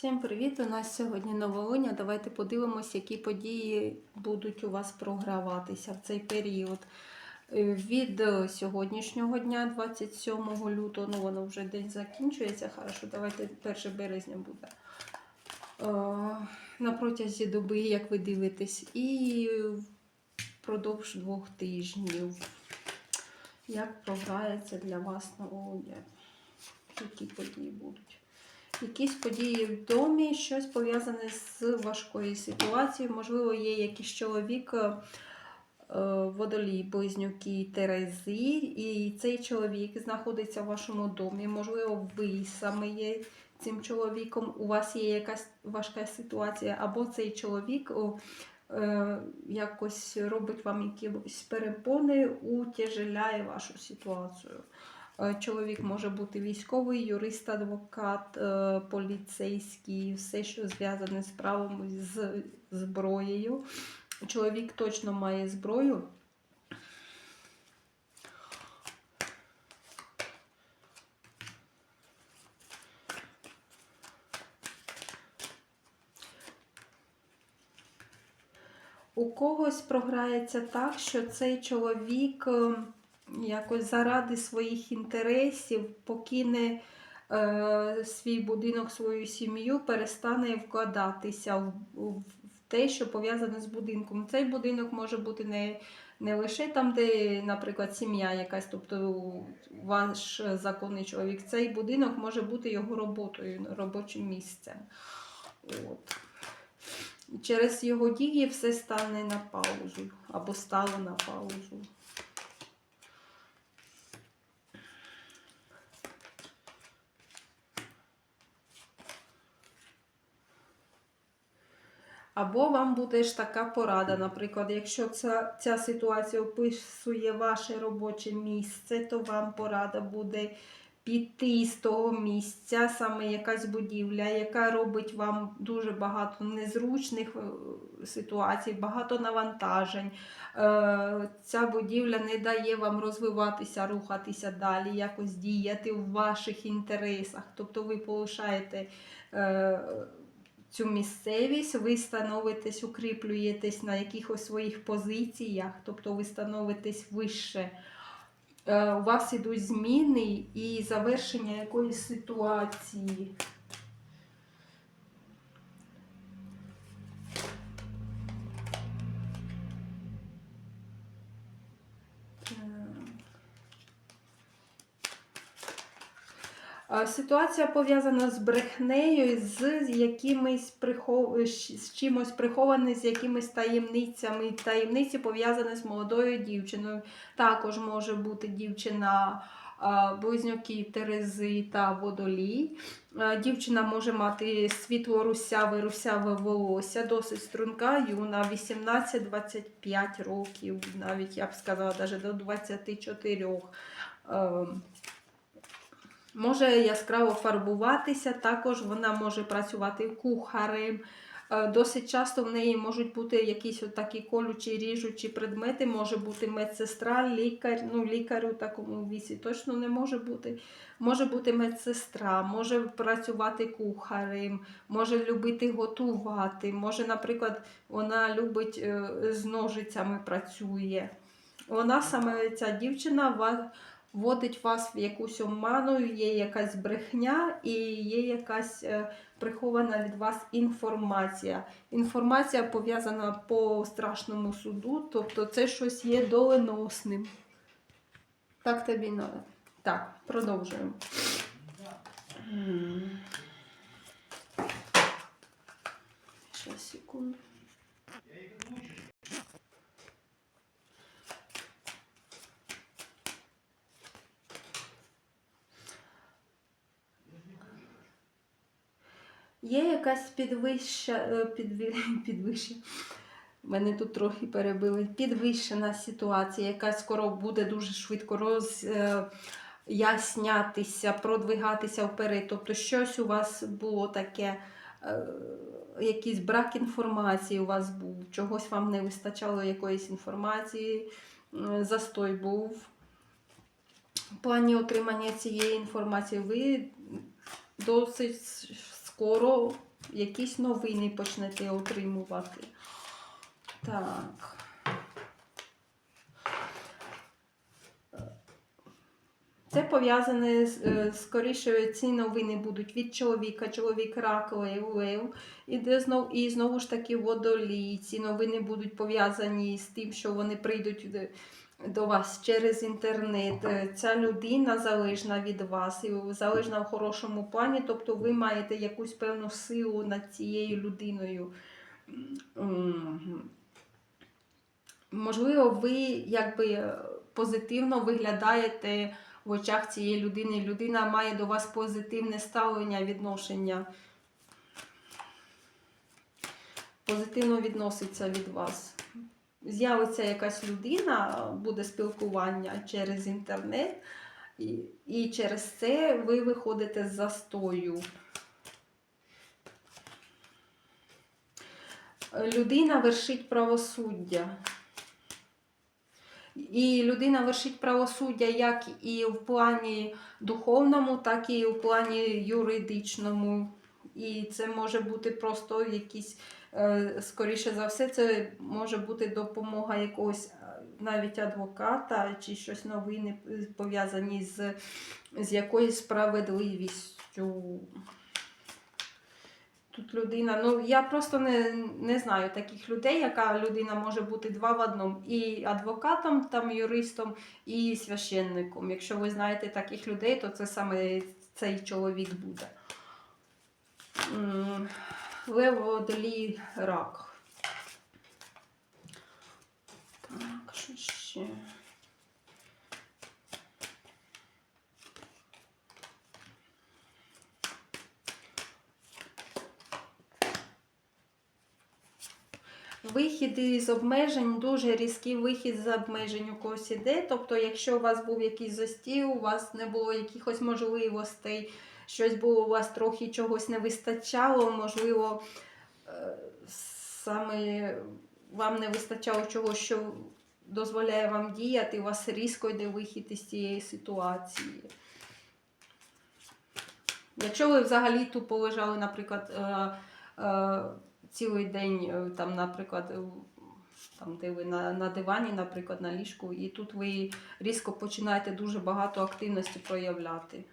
Всім привіт! У нас сьогодні новолуння. Давайте подивимося, які події будуть у вас програватися в цей період. Е, Від сьогоднішнього дня, 27 лютого, ну воно вже день закінчується. Хорошо, давайте 1 березня буде. Е, На протязі доби, як ви дивитесь, і впродовж двох тижнів. Як програється для вас новолуння? Які події будуть? Якісь події в домі, щось пов'язане з важкою ситуацією. Можливо, є якийсь чоловік, е, водолій, близнюки Терези, і цей чоловік знаходиться в вашому домі. Можливо, ви саме є цим чоловіком, у вас є якась важка ситуація, або цей чоловік е, якось робить вам якісь перепони, утяжеляє вашу ситуацію. Е, Чоловік може бути військовий, юрист, адвокат, е, поліцейський, все, що зв'язане з правом з зброєю. Чоловік точно має зброю. У когось програється так, що цей чоловік е, якось заради своїх інтересів покине е, свій будинок, свою сім'ю, перестане вкладатися в, в те, що пов'язане з будинком. Цей будинок може бути не, не лише там, де, наприклад, сім'я якась, тобто ваш законний чоловік. Цей будинок може бути його роботою, робочим місцем. От. Через його дії все стане на паузу або стало на паузу. Або вам буде ж така порада, наприклад, якщо ця, ця ситуація описує ваше робоче місце, то вам порада буде піти з того місця, саме якась будівля, яка робить вам дуже багато незручних е, ситуацій, багато навантажень. Е, Ця будівля не дає вам розвиватися, рухатися далі, якось діяти в ваших інтересах. Тобто ви полишаєте. Цю місцевість, ви становитесь, укріплюєтесь на якихось своїх позиціях, тобто ви становитесь вище. Е, У вас ідуть зміни і завершення якоїсь ситуації. Ситуація пов'язана з брехнею, з якимись прихов... з чимось прихованим, з якимись таємницями. Таємниці пов'язані з молодою дівчиною. Також може бути дівчина близнюки Терези та Водолій. Дівчина може мати світло русяве, русяве волосся, досить струнка, юна, 18-25 років, навіть я б сказала, навіть до 24. Може яскраво фарбуватися, також вона може працювати кухарем. Е, Досить часто в неї можуть бути якісь такі колючі, ріжучі предмети, може бути медсестра, лікар. Ну, лікар у такому віці точно не може бути. Може бути медсестра, може працювати кухарем, може любити готувати. Може, наприклад, вона любить е, з ножицями працює. Вона саме ця дівчина вводить вас в якусь оману, є якась брехня і є якась е, прихована від вас інформація. Інформація пов'язана по страшному суду, тобто це щось є доленосним. Так тобі надо. Так, продовжуємо. Є якась підвища, е, підвища. Мене тут трохи перебили. Підвищена ситуація, яка скоро буде дуже швидко роз'яснятися, продвигатися вперед. Тобто щось у вас було таке, е, якийсь брак інформації у вас був, чогось вам не вистачало якоїсь інформації, е, застой був. В плані отримання цієї інформації ви досить скоро якісь новини почнете отримувати. Так. Це пов'язане е, скоріше ці новини будуть від чоловіка, чоловік рак, лев, лев. І, знов, і знову ж таки водолій. Ці новини будуть пов'язані з тим, що вони прийдуть до- вас через інтернет. Е, Ця людина залежна від вас і залежна в хорошому плані, тобто ви маєте якусь певну силу над цією людиною. Можливо, ви якби е, позитивно виглядаєте в очах цієї людини. Людина має до вас позитивне ставлення, відношення. Позитивно відноситься від вас. З'явиться якась людина, буде спілкування через інтернет, і, і через це ви виходите з застою. Людина вершить правосуддя. І людина вершить правосуддя як і в плані духовному, так і в плані юридичному. І це може бути просто якісь, е, скоріше за все, це може бути допомога якогось е, навіть адвоката чи щось новини пов'язані з, з якоюсь справедливістю. Тут людина, ну я просто не, не знаю таких людей, яка людина може бути два в одному. І адвокатом, там, юристом, і священником. Якщо ви знаєте таких людей, то це саме цей чоловік буде. М, Лев водолій рак. Так, що ще? Вихід із обмежень, дуже різкий вихід з обмежень у когось іде. Тобто, якщо у вас був якийсь застій, у вас не було якихось можливостей, щось було у вас трохи чогось не вистачало, можливо, е, саме вам не вистачало чогось, що дозволяє вам діяти, у вас різко йде вихід із цієї ситуації. Якщо ви взагалі тупо лежали, наприклад, е, е, цілий день, там, наприклад, там, де ви на, на дивані, наприклад, на ліжку, і тут ви різко починаєте дуже багато активності проявляти.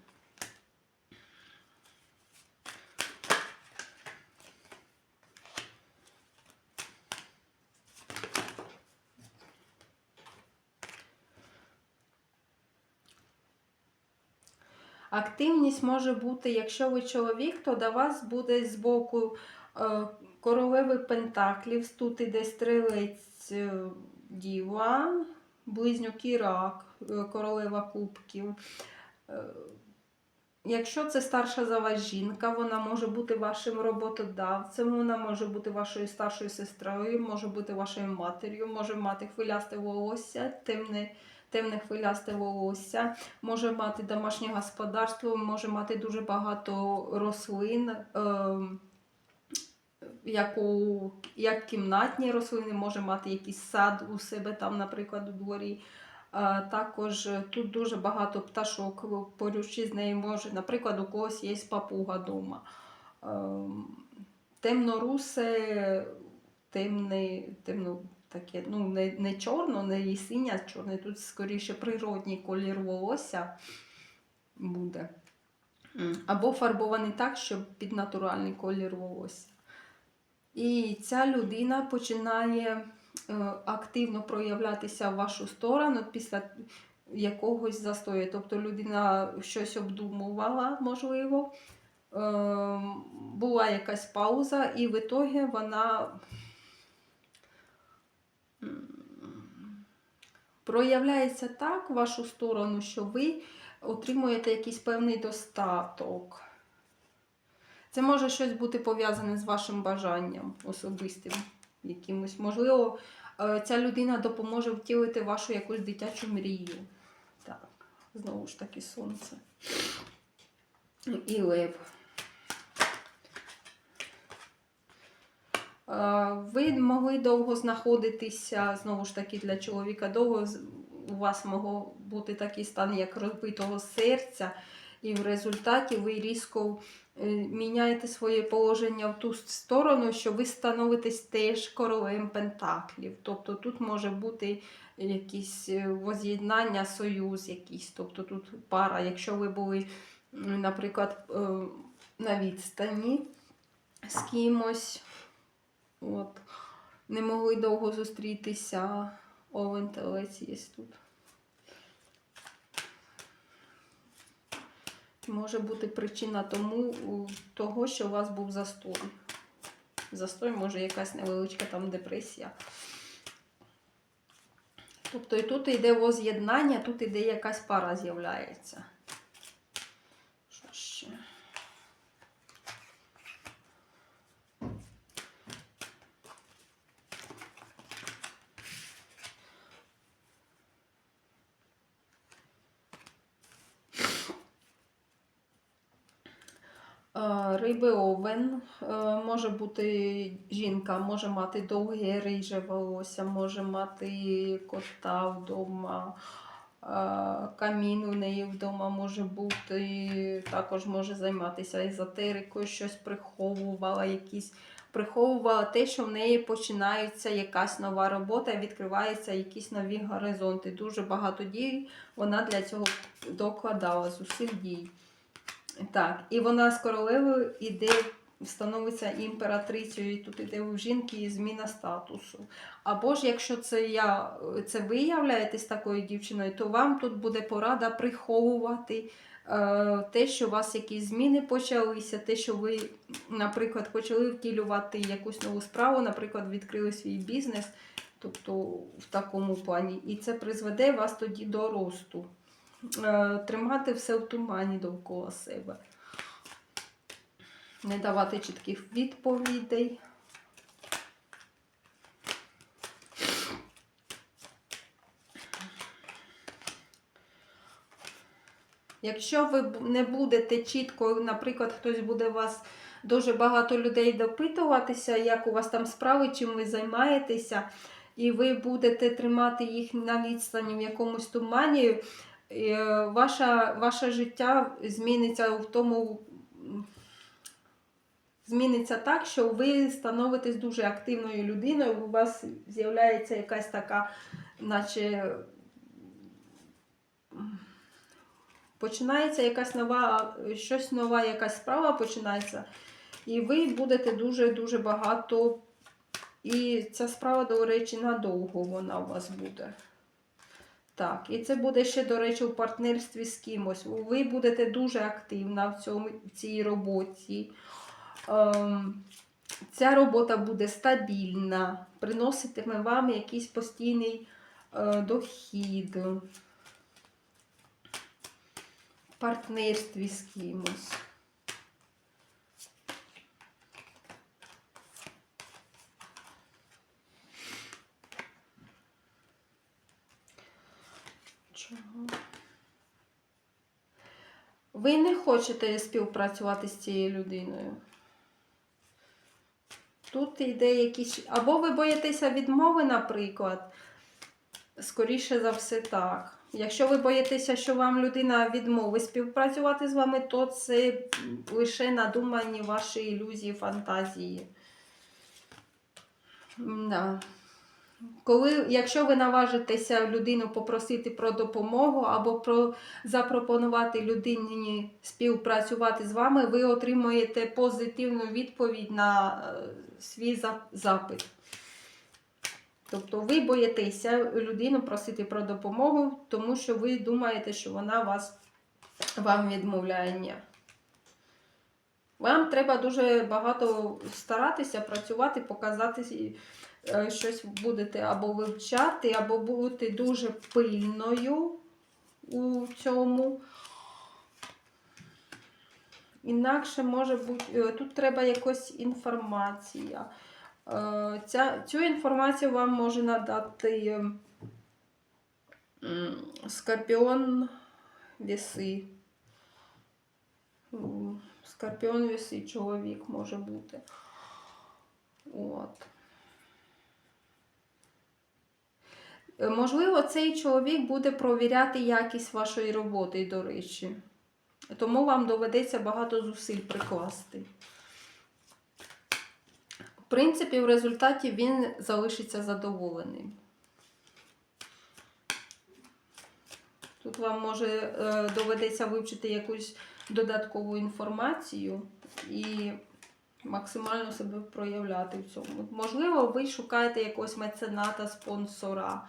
Активність може бути, якщо ви чоловік, то до вас буде з боку е, королеви Пентаклів, тут іде стрілець е, діва, близнюки рак, е, королева кубків. Якщо це старша за вас жінка, вона може бути вашим роботодавцем, вона може бути вашою старшою сестрою, може бути вашою матір'ю, може мати хвилясте волосся, темне, темне хвилясте волосся, може мати домашнє господарство, може мати дуже багато рослин. ем, як, у, як кімнатні рослини, може мати якийсь сад у себе там, наприклад, у дворі. А, також е, тут дуже багато пташок поруч із нею може, наприклад, у когось є папуга вдома. Ем, темно-русе, темне, темно, таке, ну, не, не чорно, не синя, чорне, тут скоріше природній колір волосся буде. Або фарбований так, щоб під натуральний колір волосся. І ця людина починає е, активно проявлятися в вашу сторону після якогось застою. Тобто людина щось обдумувала, можливо, е, була якась пауза, і в ітогі вона проявляється так в вашу сторону, що ви отримуєте якийсь певний достаток. Це може щось бути пов'язане з вашим бажанням особистим якимось. Можливо, е, ця людина допоможе втілити вашу якусь дитячу мрію. Так, знову ж таки сонце. І лев. Ви могли довго знаходитися, знову ж таки, для чоловіка, довго у вас могло бути такий стан, як розбитого серця. і в результаті ви різко е, міняєте своє положення в ту сторону, що ви становитесь теж королем пентаклів. Тобто тут може бути якісь е, воз'єднання, союз якийсь. Тобто тут пара, якщо ви були, наприклад, е, на відстані з кимось, от, не могли довго зустрітися. Овен телець є тут. Може бути причина тому, того, що у вас був застой. Застой, може, якась невеличка там депресія. Тобто і тут йде воз'єднання, тут іде якась пара з'являється. Що ще? Е, Риби овен, е, може бути жінка, може мати довге риже волосся, може мати кота вдома, е, камін у неї вдома може бути, також може займатися езотерикою, щось приховувала, якісь приховувала те, що в неї починається якась нова робота, відкриваються якісь нові горизонти. Дуже багато дій вона для цього докладала з усіх дій. Так, і вона з королевою іде, становиться імператрицею, і тут іде у жінки зміна статусу. Або ж якщо це я, це ви являєтесь такою дівчиною, то вам тут буде порада приховувати е, те, що у вас якісь зміни почалися, те, що ви, наприклад, почали втілювати якусь нову справу, наприклад, відкрили свій бізнес, тобто в такому плані, і це призведе вас тоді до росту тримати все в тумані довкола себе. Не давати чітких відповідей. Якщо ви не будете чітко, наприклад, хтось буде вас дуже багато людей допитуватися, як у вас там справи, чим ви займаєтеся, і ви будете тримати їх на відстані в якомусь тумані, е, ваша, ваше життя зміниться в тому. Зміниться так, що ви становитесь дуже активною людиною, у вас з'являється якась така, наче починається якась нова, щось нова, якась справа починається, і ви будете дуже-дуже багато. І ця справа, до речі, надовго вона у вас буде. Так, і це буде ще, до речі, у партнерстві з кимось. Ви будете дуже активна в, цьому, в цій роботі. Ем, ця робота буде стабільна, приноситиме вам якийсь постійний е, дохід. В партнерстві з кимось. Ви не хочете співпрацювати з цією людиною. Тут йде якісь. Або ви боїтеся відмови, наприклад. Скоріше за все, так. Якщо ви боїтеся, що вам людина відмовить співпрацювати з вами, то це лише надумані ваші ілюзії, фантазії. Да. Коли, якщо ви наважитеся людину попросити про допомогу або про запропонувати людині співпрацювати з вами, ви отримуєте позитивну відповідь на е, свій запит. Тобто ви боїтеся людину просити про допомогу, тому що ви думаєте, що вона вас, вам відмовляє. Ні. Вам треба дуже багато старатися, працювати, показати щось будете або вивчати, або бути дуже пильною у цьому. Інакше може бути, е, тут треба якась інформація. Е, Ця, цю інформацію вам може надати Скорпіон віси. Скорпіон віси чоловік може бути. От. Е, Можливо, цей чоловік буде провіряти якість вашої роботи, до речі. Тому вам доведеться багато зусиль прикласти. В принципі, в результаті він залишиться задоволеним. Тут вам може е, доведеться вивчити якусь додаткову інформацію і максимально себе проявляти в цьому. Можливо, ви шукаєте якогось мецената, спонсора.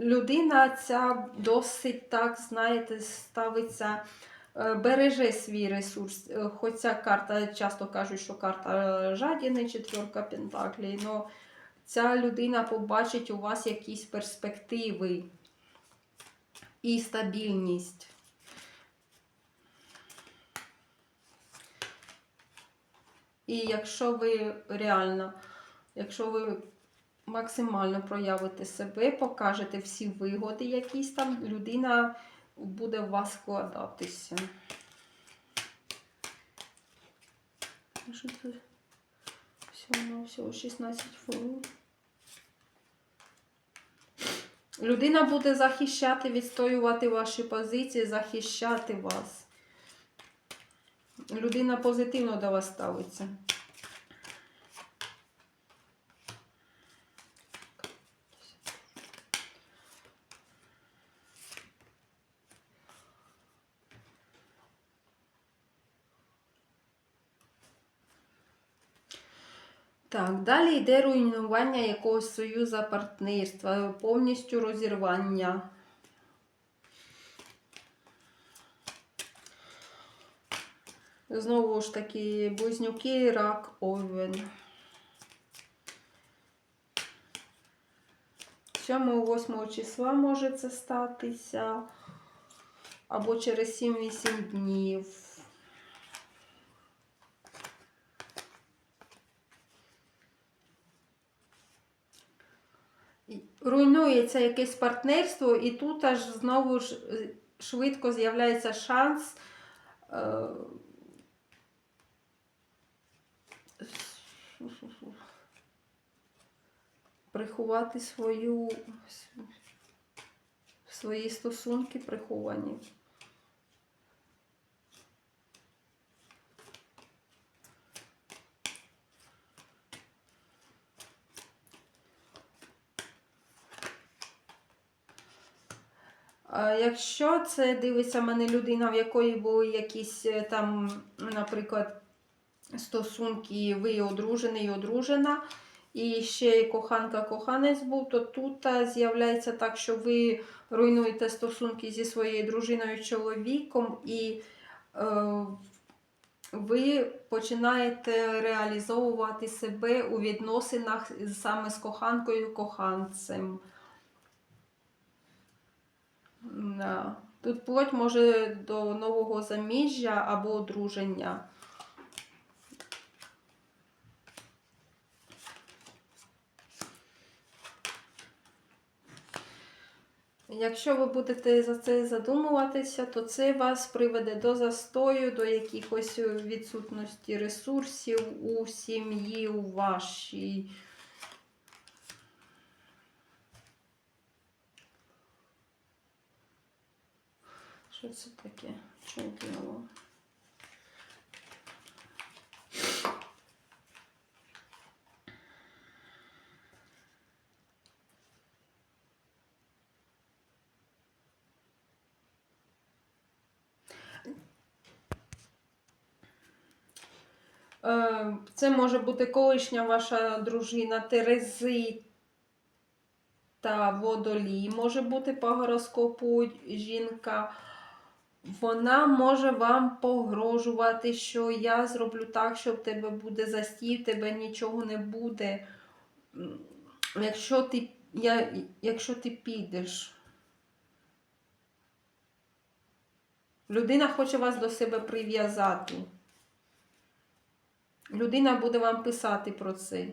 Людина ця досить так, знаєте, ставиться, е, береже свій ресурс. Е, Хоч ця карта, часто кажуть, що карта е, жадіни, четверка пентаклей, але ця людина побачить у вас якісь перспективи і стабільність. І якщо ви реально, якщо ви максимально проявите себе, покажете всі вигоди якісь там, людина буде в вас вкладатися. Що це? Всього, всього 16 хвилин. Людина буде захищати, відстоювати ваші позиції, захищати вас. Людина позитивно до вас ставиться. Так, далі йде руйнування якогось союза партнерства, повністю розірвання. Знову ж таки, близнюки, рак, овен. 7-8 числа може це статися. Або через 7-8 днів. Руйнується якесь партнерство, і тут аж знову ж е, швидко з'являється шанс. е, приховати свою свої стосунки приховані. Якщо це дивиться мене людина, в якої були якісь е, там, наприклад, стосунки, ви одружений одружена, і ще й коханка-коханець був, то тут з'являється так, що ви руйнуєте стосунки зі своєю дружиною чоловіком, і е, ви починаєте реалізовувати себе у відносинах саме з коханкою коханцем. Тут плоть може до нового заміжжя або одруження. Якщо ви будете за це задумуватися, то це вас приведе до застою, до якихось відсутності ресурсів у сім'ї, у вашій. Що це таке? Чудово. Е, Це може бути колишня ваша дружина Терези та водолій. Може бути по гороскопу жінка. Вона може вам погрожувати, що я зроблю так, що в тебе буде застій, в тебе нічого не буде. Якщо ти, я, якщо ти підеш. Людина хоче вас до себе прив'язати людина буде вам писати про це.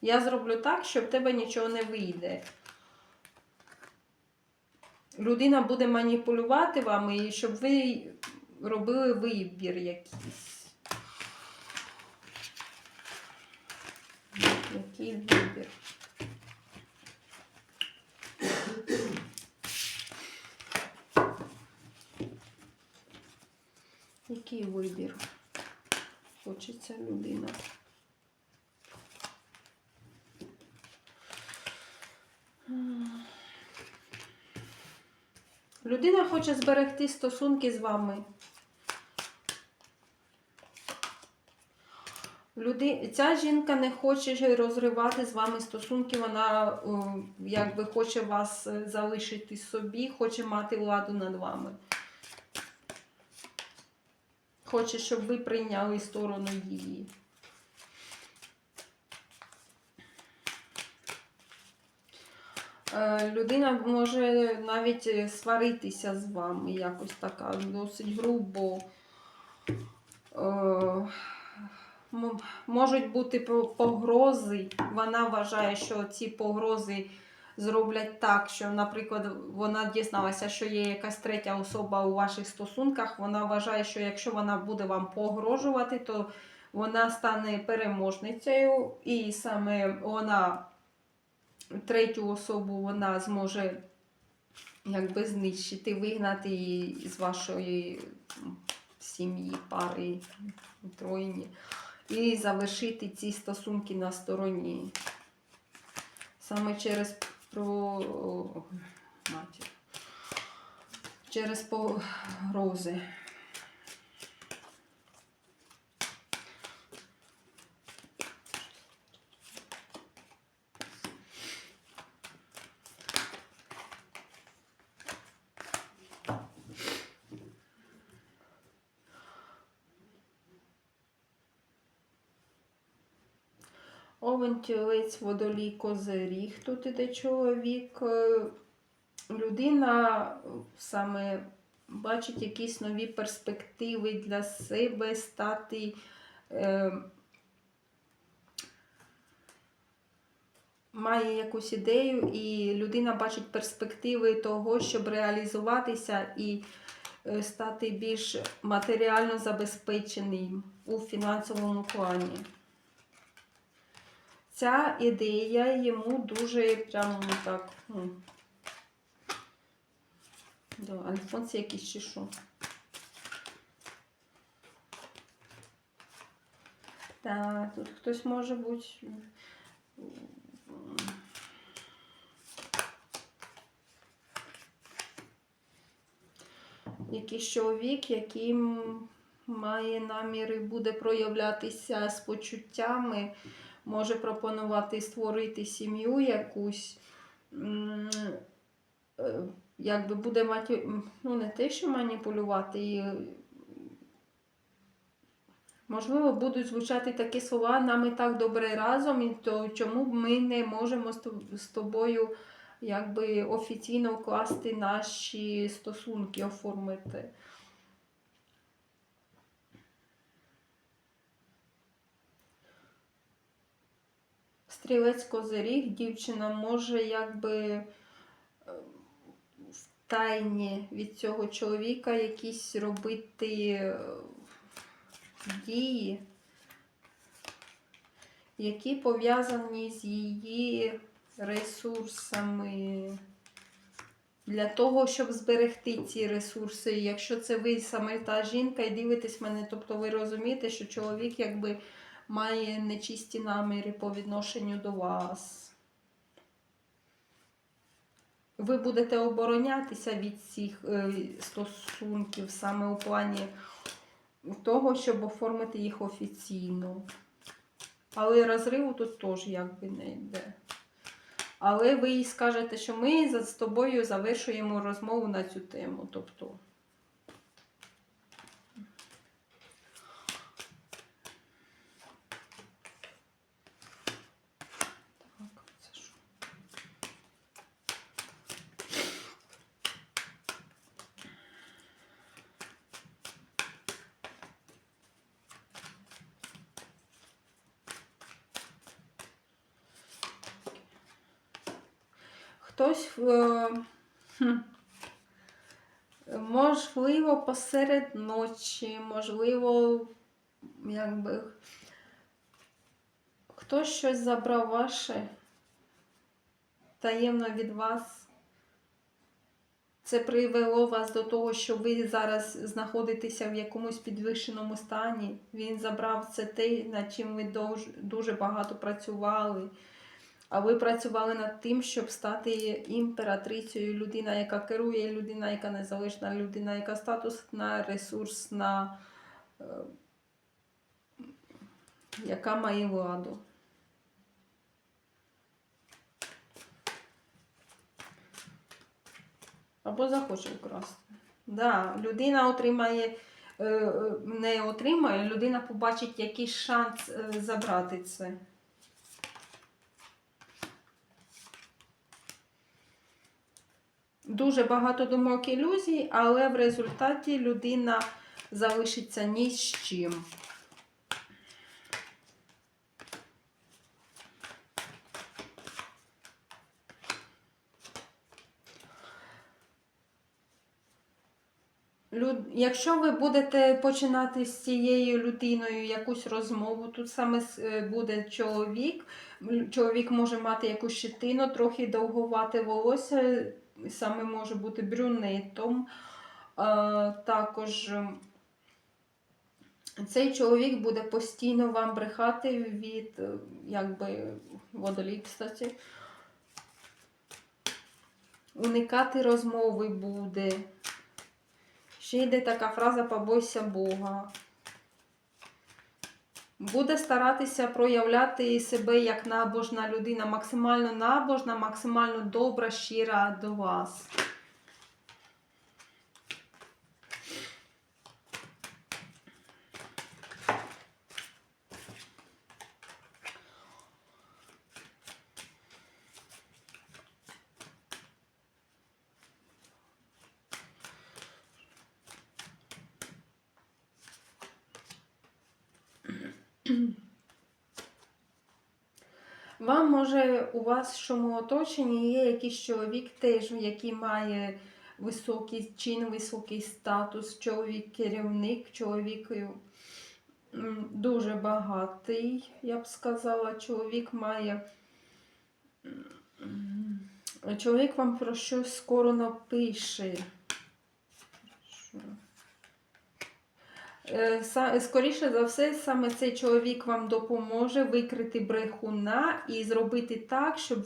Я зроблю так, що в тебе нічого не вийде. Людина буде маніпулювати вами, і щоб ви робили вибір якийсь. Який вибір. Який вибір? Хочеться людина. Людина хоче зберегти стосунки з вами. Люди... Ця жінка не хоче розривати з вами стосунки, вона якби хоче вас е, залишити собі, хоче мати владу над вами. Хоче, щоб ви прийняли сторону її. Е, Людина може навіть сваритися з вами, якось така досить грубо. Е, Можуть бути погрози. Вона вважає, що ці погрози зроблять так, що, наприклад, вона дізналася, що є якась третя особа у ваших стосунках. Вона вважає, що якщо вона буде вам погрожувати, то вона стане переможницею, і саме вона третю особу вона зможе якби знищити, вигнати її з вашої сім'ї, пари, тройні, і завершити ці стосунки на стороні. Саме через про матір. Через погрози. Овен, тілець, водолій, козиріг. Тут іде чоловік. Е, Людина е, саме бачить якісь нові перспективи для себе, стати. Е, Має якусь ідею, і людина бачить перспективи того, щоб реалізуватися і е, стати більш матеріально забезпеченим у фінансовому плані. Ця ідея йому дуже прямо так. Ну, да, Альфонс якийсь чи що. Так, тут хтось може бути. Якийсь чоловік, який має наміри, буде проявлятися з почуттями може пропонувати створити сім'ю якусь, е, якби буде мати, ну не те, що маніпулювати, і, можливо, будуть звучати такі слова, нам і так добре разом, і то чому ми не можемо з тобою якби офіційно вкласти наші стосунки, оформити. Стрілець козиріг, дівчина може якби е, в тайні від цього чоловіка якісь робити е, дії, які пов'язані з її ресурсами. Для того, щоб зберегти ці ресурси, якщо це ви саме та жінка і дивитесь мене, тобто ви розумієте, що чоловік якби має нечисті наміри по відношенню до вас. Ви будете оборонятися від цих е, стосунків саме у плані того, щоб оформити їх офіційно. Але розриву тут теж якби не йде. Але ви їй скажете, що ми з тобою завершуємо розмову на цю тему. Тобто. Так, це що? Хтось, е, хм, можливо, посеред ночі, можливо, якби хтось щось забрав ваше таємно від вас. Це привело вас до того, що ви зараз знаходитеся в якомусь підвищеному стані. Він забрав це те, над чим ви дуже багато працювали. А ви працювали над тим, щоб стати імператрицею, людина, яка керує, людина, яка незалежна, людина, яка статусна, ресурсна, е, яка має владу. Або захоче вкрасти. Да, людина отримає, е, е, не отримає, людина побачить якийсь шанс забрати це. Дуже багато думок ілюзій, але в результаті людина залишиться ні з чим. Якщо ви будете починати з цією людиною якусь розмову, тут саме е, буде чоловік. Чоловік може мати якусь щетину, трохи довгувате волосся, саме може бути брюнетом. А, також ем, цей чоловік буде постійно вам брехати від е, якби водолій, кстати. Уникати розмови буде. Ще йде така фраза побойся Бога. Буде старатися проявляти себе як набожна людина, максимально набожна, максимально добра, щира до вас. Вам може у вашому оточенні є якийсь чоловік теж, який має високий чин, високий статус, чоловік керівник, чоловік дуже багатий, я б сказала, чоловік має. Чоловік вам про щось скоро напише. Що? Е, са- Скоріше за все, саме цей чоловік вам допоможе викрити брехуна і зробити так, щоб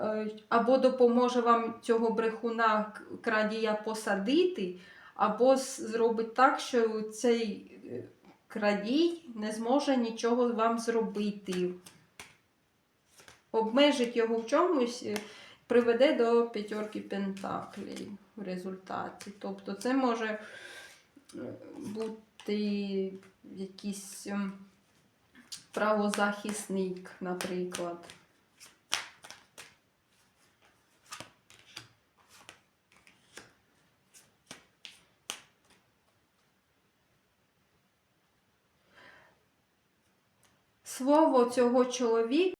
е, або допоможе вам цього брехуна крадія посадити, або зробить так, що цей е, крадій не зможе нічого вам зробити. Обмежить його в чомусь, е, приведе до п'ятерки пентаклей в результаті. Тобто це може е, бути якийсь ем, правозахисник, наприклад. Слово цього чоловіка